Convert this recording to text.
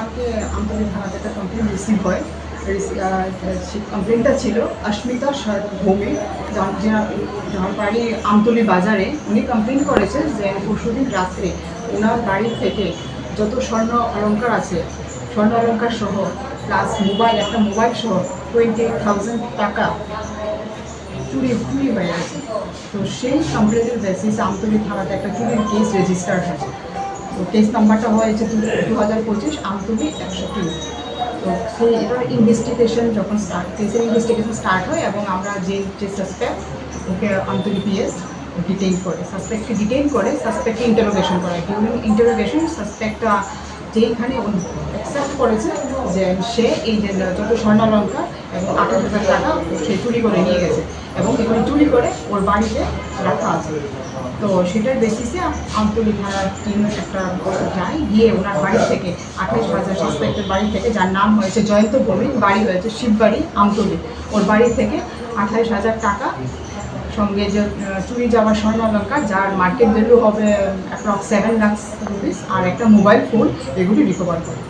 কালকে আমতলী থানাতে একটা কমপ্লেন রিসিভ হয়। কমপ্লেনটা ছিল অস্মিতা যার- যার আমতলী বাজারে। উনি কমপ্লেন করেছেন যে পরশুদিন রাত্রে ওনার বাড়ি থেকে যত স্বর্ণ অলঙ্কার আছে, স্বর্ণ অলঙ্কার সহ প্লাস মোবাইল একটা মোবাইল সহ টোয়েন্টি থাউজেন্ড টাকা চুরি চুরি হয়ে গেছে। তো সেই কমপ্লেনের বেসিস আমতলী থানাতে একটা চুরির কেস রেজিস্টার হয়েছে। তো নাম্বারটা হয়েছে দু হাজার পঁচিশ আমতুলি একশো তিন। তো সেই এবার ইনভেস্টিগেশন যখন স্টার্ট কেসের ইনভেস্টিগেশন স্টার্ট হয় এবং আমরা যে যে সাসপেক্ট ওকে আমতুলি পিএস ডিটেইন করে। সাসপেক্টকে ডিটেইন করে সাসপেক্টকে ইন্টারোগেশন করে ডিউরিং ইন্টারোগেশন সাসপেক্টটা যেইখানে অ্যাকসেপ্ট করেছে যে সে এই যে যত স্বর্ণালঙ্কা এবং আঠাশ হাজার টাকা সে চুরি করে নিয়ে গেছে এবং এগুলো চুরি করে ওর বাড়িতে রাখা আছে। তো সেটার বেসিসে আমতলী থানার টিম একটা যায় গিয়ে ওনার বাড়ি থেকে আঠাশ হাজার সাসপেক্টের বাড়ি থেকে, যার নাম হয়েছে জয়ন্ত ভৌমিক, বাড়ি হয়েছে শিববাড়ি, আমতলী। ওর বাড়ি থেকে আঠাশ হাজার টাকা সঙ্গে যে চুরি যাওয়া স্বর্ণ অলঙ্কার যার মার্কেট ভ্যালু হবে অ্যাপ্রক্স সেভেন লাখ রুপিস আর একটা মোবাইল ফোন এগুলি রিকভার করে